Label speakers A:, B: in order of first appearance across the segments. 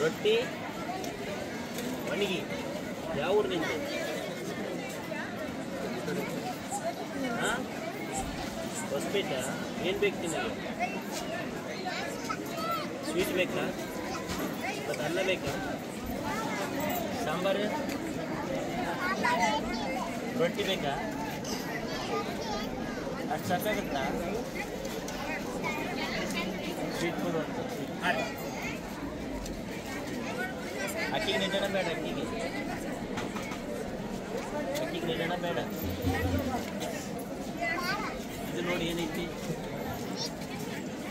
A: ರೊಟ್ಟಿ, ಒಣಗಿ, ಯಾವ ಊರು ನಿಂತು ಹಾಂ? ಹೊಸಪೇಟ ಏನು ಬೇಕು ನಿನಗೆ ಸ್ವೀಟ್ ಬೇಕಾ? ಮತ್ತು ಅನ್ನ ಬೇಕಾ? ಸಾಂಬಾರು? ರೊಟ್ಟಿ ಬೇಕಾ? ಅಷ್ಟು ಸಾಕಾಗುತ್ತಾ ಸ್ವೀಟ್ ಅಂತ. ಅಕ್ಕಿಗೆ ನಿಜನ ಬೇಡ ಅಕ್ಕಿಗೆ. ಅಕ್ಕಿಗೆ ನಿಜನ ಬೇಡ. ಇದು ನೋಡಿ ಏನೈತಿ?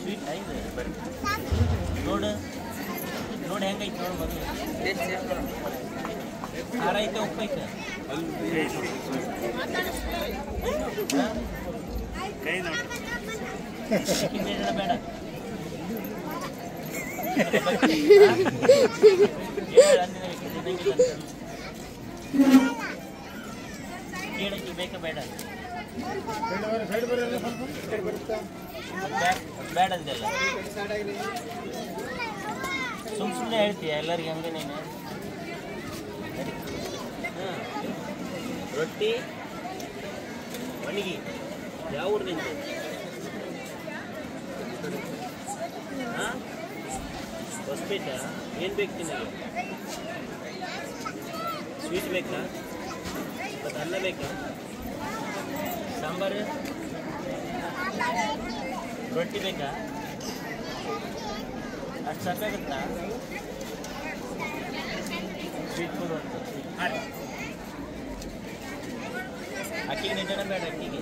A: ಸ್ವೀಟ್ ಐದು ಬರ್ರಿ ನೋಡು. ನೋಡಿ ಹೆಂಗೈತಿ ನೋಡು ಮೊದಲು. ಖಾರ ಐತೆ ಉಪ್ಪೈತೆ
B: ಕೈ
A: ನೋಡಿ. ಬೇಡ. ಕೇಳಕ್ಕೆ ಬೇಕಾ ಬೇಡ ಬೇಡ ಅಂತೆಲ್ಲ ಸುಮ್ ಸುಮ್ಮನೆ ಹೇಳ್ತೀಯ ಎಲ್ಲರಿಗೆ ಹಂಗೆ ನೀನು ರೊಟ್ಟಿ, ಒಣಗಿ, ಯಾವ ಊರು ನಿಂದು ಹಾಂ ಹೊಸಪೇಟ ಏನು ಬೇಕು ನಿನಗೆ ಸ್ವೀಟ್ ಬೇಕಾ ಮತ್ತು ಅನ್ನ ಬೇಕಾ ಸಾಂಬಾರು ರೊಟ್ಟಿ ಬೇಕಾ ಅಷ್ಟು ಸಾಕಾಗುತ್ತಾ ಸ್ವೀಟ್ ಕೊಡು ಅಂತ ಅಕ್ಕಿಗೆ ನಿಜನ ಬೇಡ ಅಕ್ಕಿಗೆ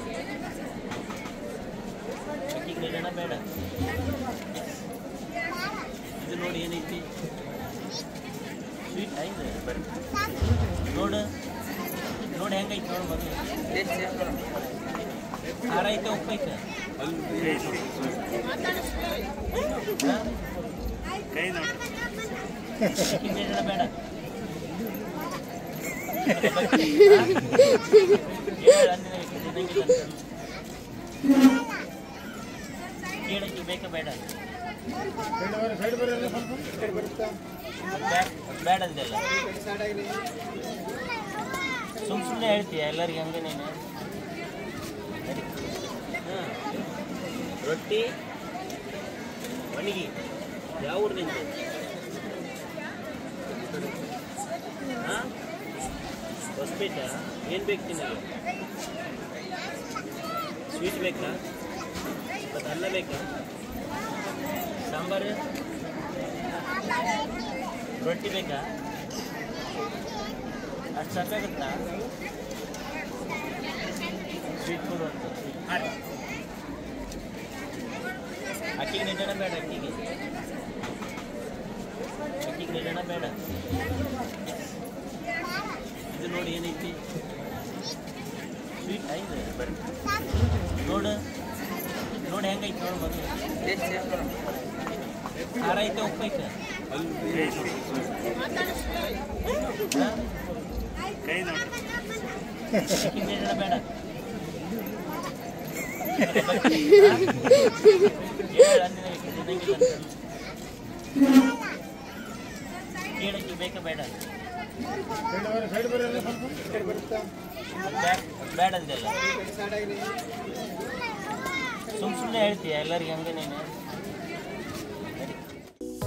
A: ಅಕ್ಕಿಗೆ ನಿಜನ ಬೇಡ ಇದು ನೋಡಿ ಏನೈತಿ ಸ್ವೀಟ್ ಐದು ಬರ್ರಿ ನೋಡು ನೋಡಿ ಹೆಂಗೈತಿ ನೋಡು ಮೊದಲು ಖಾರ ಐತೆ ಉಪ್ಪು ಐತೆ ಹಾ?
B: ಕೈ ನೋಡ್ರಿ
A: ಅಕ್ಕಿಗೆ ನಿಜನ ಬೇಡ ಹೇಳು ಅಂದಿನ ತಿನ್ನಂಗಿಲ್ಲ ಅಂತ. ಕೇಳಕ್ಕೆ ಬೇಕಾ ಬೇಡ ಬ್ಯಾ- ಬೇಡ ಅಂತೆಲ್ಲ ಸುಮ್ ಸುಮ್ಮನೆ ಹೇಳ್ತೀಯ ಎಲ್ಲರಿಗೆ ಹಂಗೆ ನೀನು ರೊಟ್ಟಿ ಒಣಗಿ ಯಾವ ಊರು ಹಾಂ ಹೊಸಪೇಟ ಏನು ಬೇಕು ನಿನಗೆ ಸ್ವೀಟ್ ಬೇಕಾ ಮತ್ತು ಅನ್ನ ಬೇಕಾ? ಸಾಂಬಾರು ರೊಟ್ಟಿ ಬೇಕಾ ಅಷ್ಟು ಸಾಕಾಗುತ್ತಾ ಸ್ವೀಟ್ ಕೊಡು ಅಂತ ಅಕ್ಕಿಗೆ ನಿಜನ ಬೇಡ ಅಕ್ಕಿಗೆ ಅಕ್ಕಿಗೆ ನಿಜನ ಬೇಡ ಇದು ನೋಡಿ ಏನೈತಿ ಸ್ವೀಟ್ ಐದು ಬರ್ರಿ ನೋಡು ನೋಡಿ ಹೆಂಗೈತಿ ನೋಡು ಮೊದಲು ಖಾರ ಐತೆ ಉಪ್ಪು ಐತೆ ಹಾ?
B: ಕೈ ನೋಡ್ರಿ
A: ಅಕ್ಕಿಗೆ ನಿಜನ ಬೇಡ ಹೇಳು ಅಂದಿನ ತಿನ್ನಂಗಿಲ್ಲ ಅಂತ. ಕೇಳಕ್ಕೆ ಬೇಕಾ ಬೇಡ ಬ್ಯಾ- ಬೇಡ ಅಂದೆಲ್ಲ ಸುಮ್ ಸುಮ್ಮನೆ ಹೇಳ್ತೀಯ ಎಲ್ಲರಿಗೆ ಹಂಗೆ ನೀನು